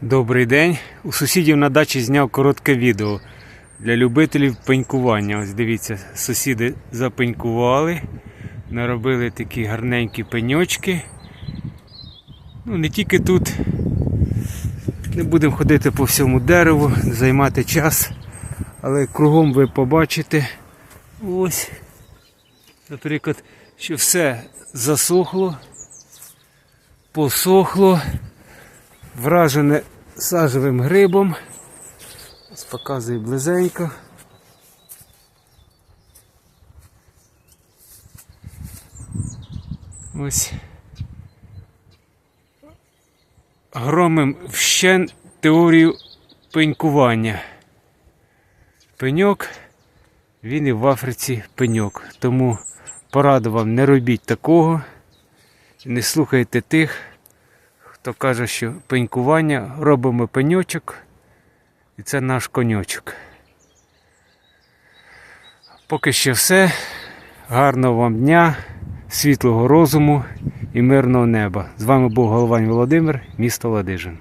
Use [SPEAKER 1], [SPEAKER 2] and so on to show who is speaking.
[SPEAKER 1] Добрий день. У сусідів на дачі зняв коротке відео для любителів пенькування. Ось дивіться, сусіди запенькували, наробили такі гарненькі пеньочки. Ну, не тільки тут. Не будемо ходити по всьому дереву, займати час. Але кругом ви побачите ось, наприклад, що все засохло, посохло вражене сажевим грибом. Ось показую близенько. Ось. Громим вщен теорію пенькування. Пеньок, він і в Африці пеньок. Тому пораду вам не робіть такого. Не слухайте тих, хто каже, що пенькування робимо пеньочок, і це наш коньочок. Поки що все. Гарного вам дня, світлого розуму і мирного неба. З вами був Головань Володимир, місто Ладижин.